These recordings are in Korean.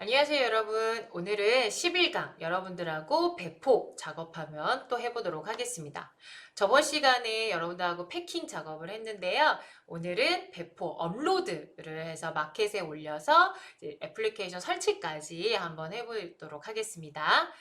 안녕하세요 여러분. 오늘은 11강 여러분들하고 배포 작업하면 또 해보도록 하겠습니다. 저번 시간에 여러분들하고 패킹 작업을 했는데요. 오늘은 배포 업로드를 해서 마켓에 올려서 애플리케이션 설치까지 한번 해보도록 하겠습니다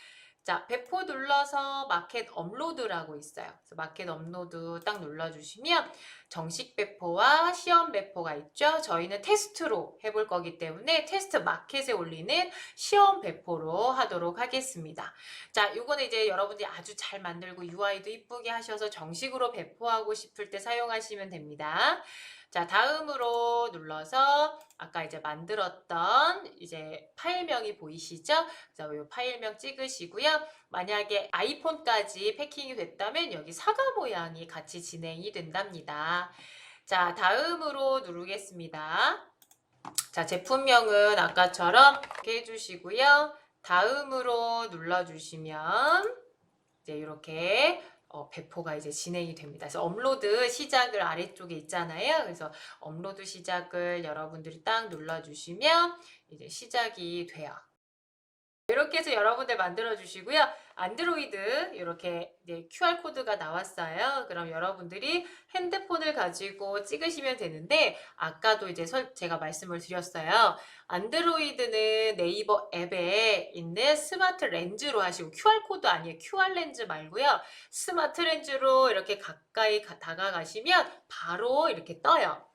자, 배포 눌러서 마켓 업로드라고 있어요. 그래서 마켓 업로드 딱 눌러주시면 정식 배포와 시험 배포가 있죠. 저희는 테스트로 해볼 거기 때문에 테스트 마켓에 올리는 시험 배포로 하도록 하겠습니다. 자, 요거는 이제 여러분들이 아주 잘 만들고 UI도 이쁘게 하셔서 정식으로 배포하고 싶을 때 사용하시면 됩니다. 자, 다음으로 눌러서 아까 이제 만들었던 이제 파일명이 보이시죠? 그래서 이 파일명 찍으시고요. 만약에 아이폰까지 패킹이 됐다면 여기 사과 모양이 같이 진행이 된답니다. 자, 다음으로 누르겠습니다. 자, 제품명은 아까처럼 이렇게 해주시고요. 다음으로 눌러주시면 이제 이렇게 어, 배포가 이제 진행이 됩니다. 그래서 업로드 시작을 아래쪽에 있잖아요. 그래서 업로드 시작을 여러분들이 딱 눌러주시면 이제 시작이 돼요. 이렇게 해서 여러분들 만들어 주시고요. 안드로이드 이렇게 QR 코드가 나왔어요. 그럼 여러분들이 핸드폰을 가지고 찍으시면 되는데 아까도 이제 설, 제가 말씀을 드렸어요. 안드로이드는 네이버 앱에 있는 스마트 렌즈로 하시고 QR 코드 아니에요. QR 렌즈 말고요. 스마트 렌즈로 이렇게 가까이 가, 다가가시면 바로 이렇게 떠요.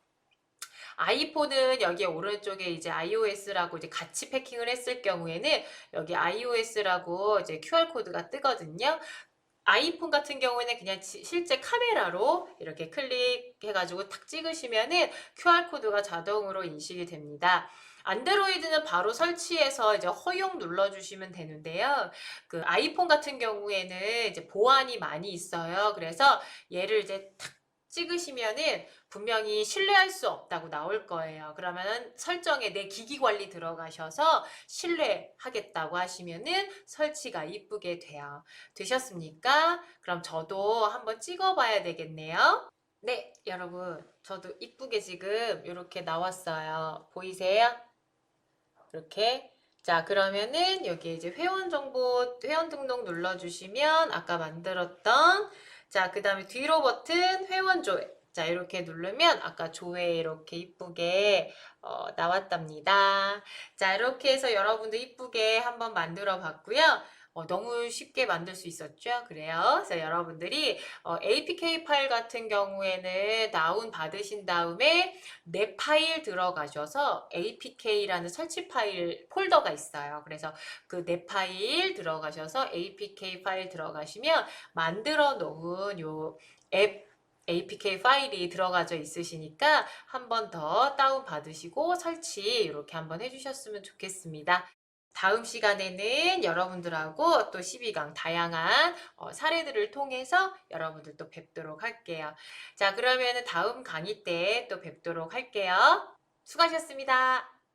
아이폰은 여기 오른쪽에 이제 iOS라고 이제 같이 패킹을 했을 경우에는 여기 iOS라고 이제 QR 코드가 뜨거든요. 아이폰 같은 경우에는 그냥 지- 실제 카메라로 이렇게 클릭해가지고 탁 찍으시면은 QR 코드가 자동으로 인식이 됩니다. 안드로이드는 바로 설치해서 이제 허용 눌러주시면 되는데요. 그 아이폰 같은 경우에는 이제 보안이 많이 있어요. 그래서 얘를 이제 탁 찍으시면은 분명히 신뢰할 수 없다고 나올 거예요. 그러면은 설정에 내 기기 관리 들어가셔서 신뢰하겠다고 하시면은 설치가 이쁘게 돼요. 되셨습니까? 그럼 저도 한번 찍어봐야 되겠네요. 네, 여러분. 저도 이쁘게 지금 이렇게 나왔어요. 보이세요? 이렇게. 자, 그러면은 여기 이제 회원 정보, 회원 등록 눌러주시면 아까 만들었던 자, 그 다음에 뒤로 버튼 회원 조회. 자, 이렇게 누르면 아까 조회 이렇게 이쁘게 어, 나왔답니다. 자, 이렇게 해서 여러분도 이쁘게 한번 만들어 봤고요. 어, 너무 쉽게 만들 수 있었죠? 그래요. 그래서 여러분들이 어, APK 파일 같은 경우에는 다운 받으신 다음에 내 파일 들어가셔서 APK라는 설치 파일 폴더가 있어요. 그래서 그 내 파일 들어가셔서 APK 파일 들어가시면 만들어 놓은 요 앱 APK 파일이 들어가져 있으시니까 한 번 더 다운 받으시고 설치 이렇게 한번 해주셨으면 좋겠습니다. 다음 시간에는 여러분들하고 또 12강 다양한 어, 사례들을 통해서 여러분들 또 뵙도록 할게요. 자, 그러면 다음 강의 때 또 뵙도록 할게요. 수고하셨습니다.